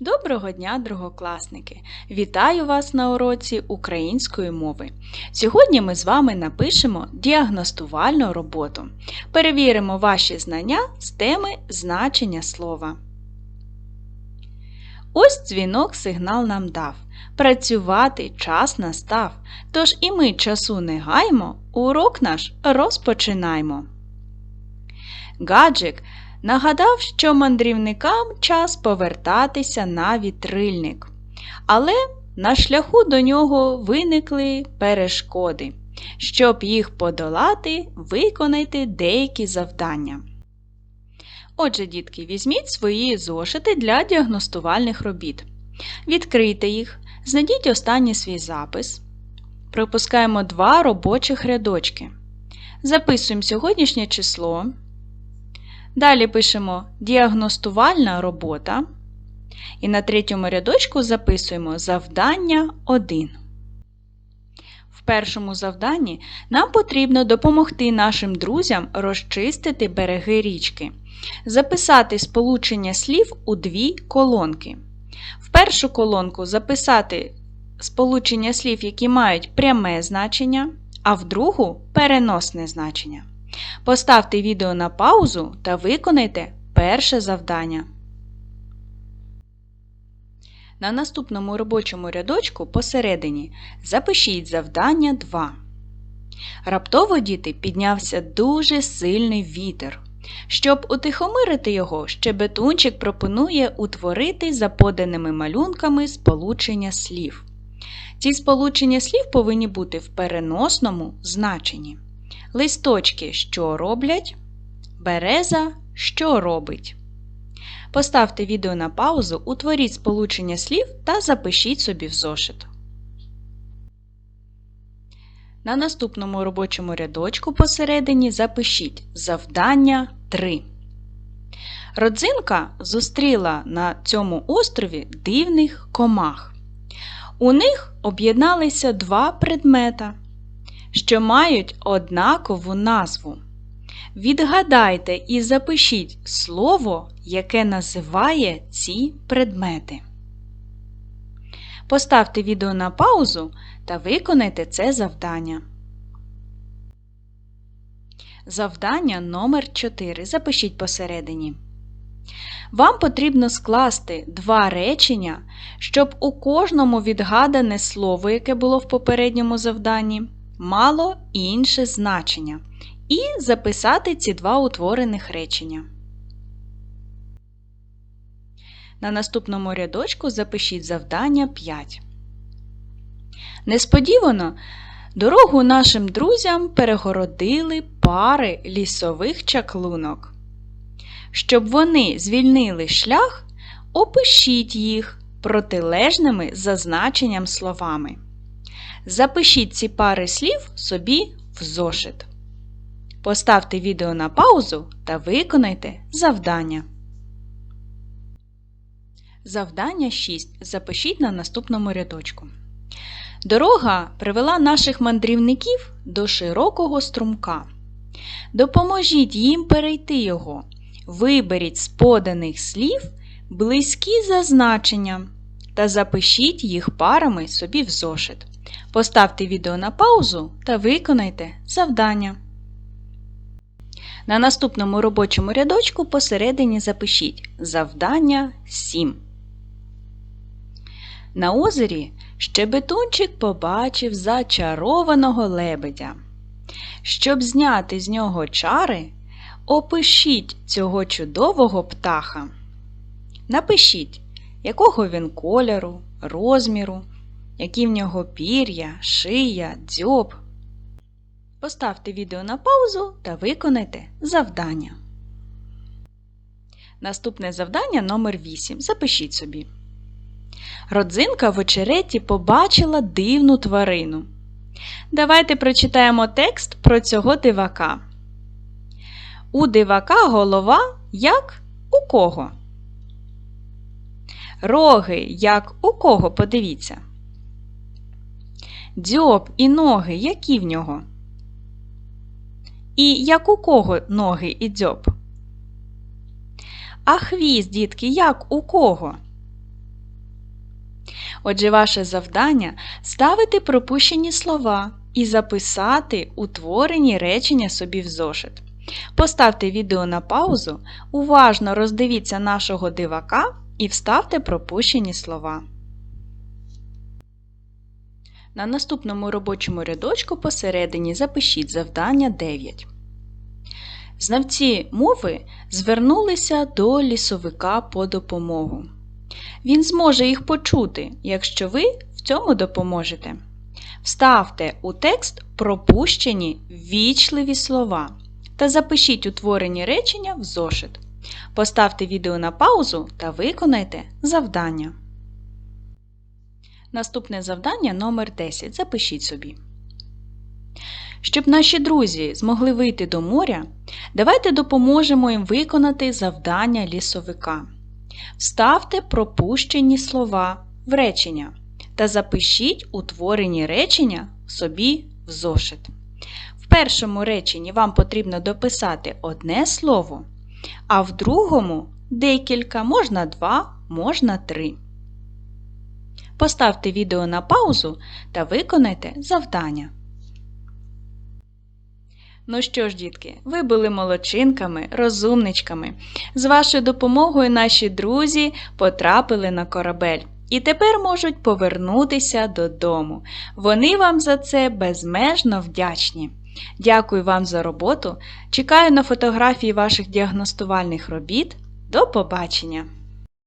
Доброго дня, другокласники! Вітаю вас на уроці української мови. Сьогодні ми з вами напишемо діагностувальну роботу. Перевіримо ваші знання з теми значення слова. Ось дзвінок сигнал нам дав. Працювати час настав. Тож і ми часу не гаймо, урок наш розпочинаймо. Гаджик Нагадав, що мандрівникам час повертатися на вітрильник. Але на шляху до нього виникли перешкоди. Щоб їх подолати, виконайте деякі завдання. Отже, дітки, візьміть свої зошити для діагностувальних робіт. Відкрийте їх, знайдіть останній свій запис. Пропускаємо два робочих рядочки. Записуємо сьогоднішнє число. Далі пишемо діагностувальна робота. І на третьому рядочку записуємо завдання 1. В першому завданні нам потрібно допомогти нашим друзям розчистити береги річки, записати сполучення слів у дві колонки. В першу колонку записати сполучення слів, які мають пряме значення, а в другу переносне значення. Поставте відео на паузу та виконайте перше завдання. На наступному робочому рядочку посередині запишіть завдання 2. Раптово діти піднявся дуже сильний вітер. Щоб утихомирити його, щебетунчик пропонує утворити за поданими малюнками сполучення слів. Ці сполучення слів повинні бути в переносному значенні. Листочки що роблять? Береза що робить? Поставте відео на паузу, утворіть сполучення слів та запишіть собі в зошит. На наступному робочому рядочку посередині запишіть завдання 3. Родзинка зустріла на цьому острові дивних комах. У них об'єдналися два предмета що мають однакову назву. Відгадайте і запишіть слово, яке називає ці предмети. Поставте відео на паузу та виконайте це завдання. Завдання номер 4 Запишіть посередині. Вам потрібно скласти два речення, щоб у кожному відгадане слово, яке було в попередньому завданні, мало інше значення. І записати ці два утворених речення. На наступному рядочку запишіть завдання 5. Несподівано дорогу нашим друзям перегородили пари лісових чаклунок. Щоб вони звільнили шлях, опишіть їх протилежними за значенням словами. Запишіть ці пари слів собі в зошит. Поставте відео на паузу та виконайте завдання. Завдання 6. Запишіть на наступному рядочку. Дорога привела наших мандрівників до широкого струмка. Допоможіть їм перейти його. Виберіть з поданих слів близькі за значенням та запишіть їх парами собі в зошит. Поставте відео на паузу та виконайте завдання. На наступному робочому рядочку посередині запишіть завдання 7. На озері щебетунчик побачив зачарованого лебедя. Щоб зняти з нього чари, опишіть цього чудового птаха. Напишіть, якого він кольору, розміру які в нього пір'я, шия, дзьоб. Поставте відео на паузу та виконайте завдання. Наступне завдання номер 8. Запишіть собі. Родзинка в очереті побачила дивну тварину. Давайте прочитаємо текст про цього дивака. У дивака голова як у кого? Роги як у кого, подивіться. Дзьоб і ноги які в нього? І як у кого ноги і дзьоб? А хвіст, дітки, як у кого? Отже, ваше завдання ставити пропущені слова і записати утворені речення собі в зошит. Поставте відео на паузу, уважно роздивіться нашого дивака і вставте пропущені слова. На наступному робочому рядочку посередині запишіть завдання 9. Знавці мови звернулися до лісовика по допомогу. Він зможе їх почути, якщо ви в цьому допоможете. Вставте у текст пропущені ввічливі слова та запишіть утворені речення в зошит. Поставте відео на паузу та виконайте завдання. Наступне завдання номер 10. Запишіть собі. Щоб наші друзі змогли вийти до моря, давайте допоможемо їм виконати завдання лісовика. Вставте пропущені слова в речення та запишіть утворені речення собі в зошит. В першому реченні вам потрібно дописати одне слово, а в другому декілька, можна два, можна три. Поставте відео на паузу та виконайте завдання. Ну що ж, дітки, ви були молодчинками, розумничками. З вашою допомогою наші друзі потрапили на корабель і тепер можуть повернутися додому. Вони вам за це безмежно вдячні. Дякую вам за роботу. Чекаю на фотографії ваших діагностувальних робіт. До побачення!